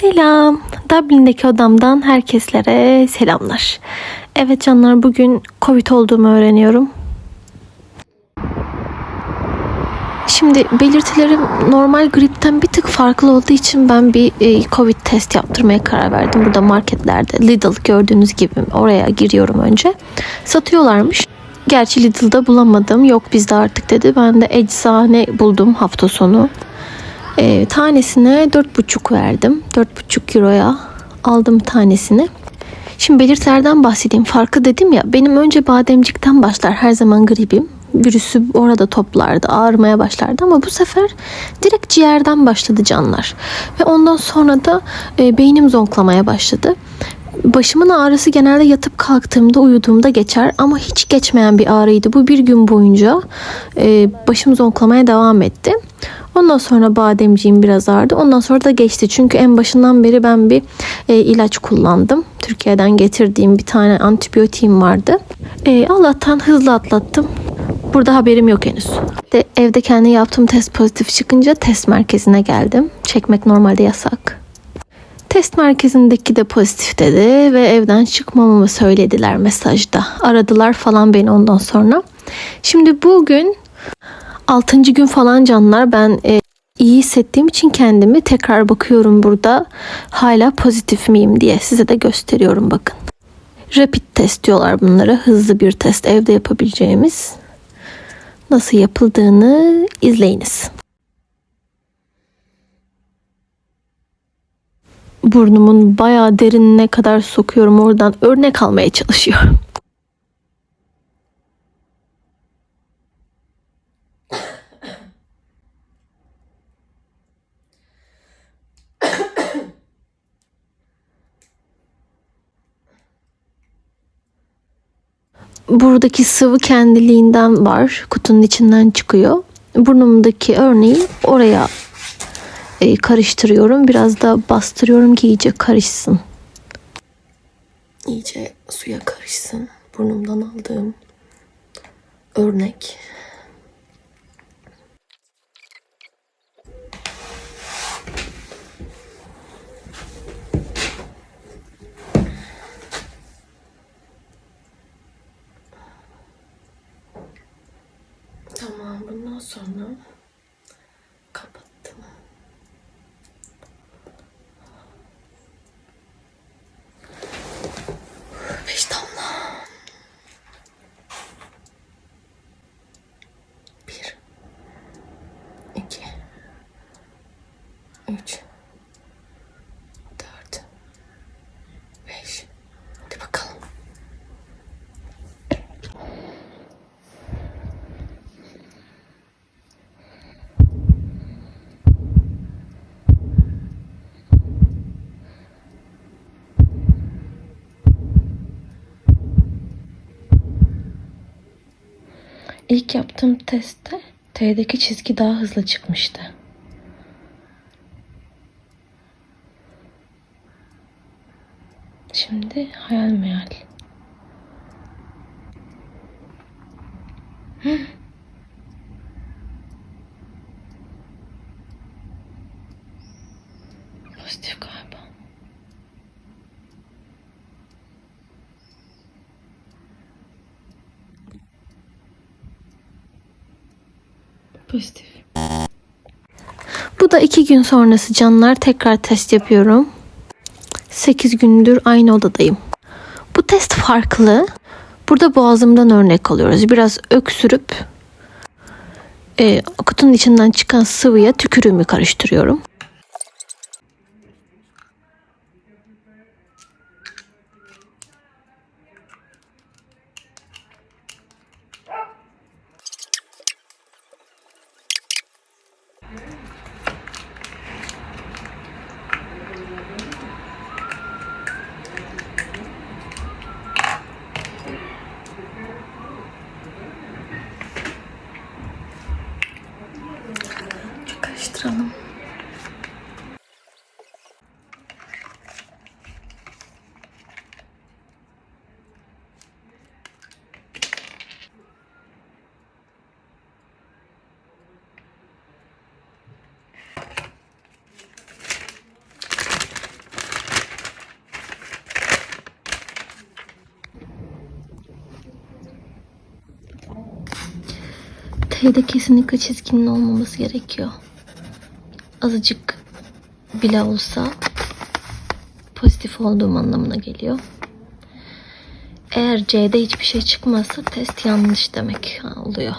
Selam. Dublin'deki odamdan herkeslere selamlar. Evet canlar bugün Covid olduğumu öğreniyorum. Şimdi belirtilerim normal gripten bir tık farklı olduğu için ben bir e, Covid test yaptırmaya karar verdim. Burada marketlerde Lidl gördüğünüz gibi oraya giriyorum önce. Satıyorlarmış. Gerçi Lidl'da bulamadım. Yok bizde artık dedi. Ben de eczane buldum hafta sonu. E, tanesine 4,5 verdim. 4,5 euroya aldım tanesini. Şimdi belirtilerden bahsedeyim. Farkı dedim ya benim önce bademcikten başlar her zaman gribim. Virüsü orada toplardı, ağrımaya başlardı ama bu sefer direkt ciğerden başladı canlar. Ve ondan sonra da e, beynim zonklamaya başladı. Başımın ağrısı genelde yatıp kalktığımda uyuduğumda geçer ama hiç geçmeyen bir ağrıydı. Bu bir gün boyunca e, başım zonklamaya devam etti. Ondan sonra bademciğim biraz ağrıdı. Ondan sonra da geçti. Çünkü en başından beri ben bir e, ilaç kullandım. Türkiye'den getirdiğim bir tane antibiyotiğim vardı. E, Allah'tan hızlı atlattım. Burada haberim yok henüz. De, evde kendi yaptığım test pozitif çıkınca test merkezine geldim. Çekmek normalde yasak. Test merkezindeki de pozitif dedi ve evden çıkmamamı söylediler mesajda. Aradılar falan beni ondan sonra. Şimdi bugün 6. gün falan canlar ben e, iyi hissettiğim için kendimi tekrar bakıyorum burada hala pozitif miyim diye size de gösteriyorum bakın. Rapid test diyorlar bunlara hızlı bir test evde yapabileceğimiz. Nasıl yapıldığını izleyiniz. Burnumun bayağı derinine kadar sokuyorum oradan örnek almaya çalışıyorum. Buradaki sıvı kendiliğinden var. Kutunun içinden çıkıyor. Burnumdaki örneği oraya e, karıştırıyorum. Biraz da bastırıyorum ki iyice karışsın. İyice suya karışsın. Burnumdan aldığım örnek. 3 4 5 Hadi bakalım. İlk yaptığım testte T'deki çizgi daha hızlı çıkmıştı. Şimdi hayal meyal. Hı. Pozitif galiba. Pozitif. Bu da iki gün sonrası canlar tekrar test yapıyorum. 8 gündür aynı odadayım. Bu test farklı. Burada boğazımdan örnek alıyoruz. Biraz öksürüp e, kutunun içinden çıkan sıvıya tükürüğümü karıştırıyorum. T'de kesinlikle çizginin olmaması gerekiyor. Azıcık bile olsa pozitif olduğum anlamına geliyor. Eğer C'de hiçbir şey çıkmazsa test yanlış demek oluyor.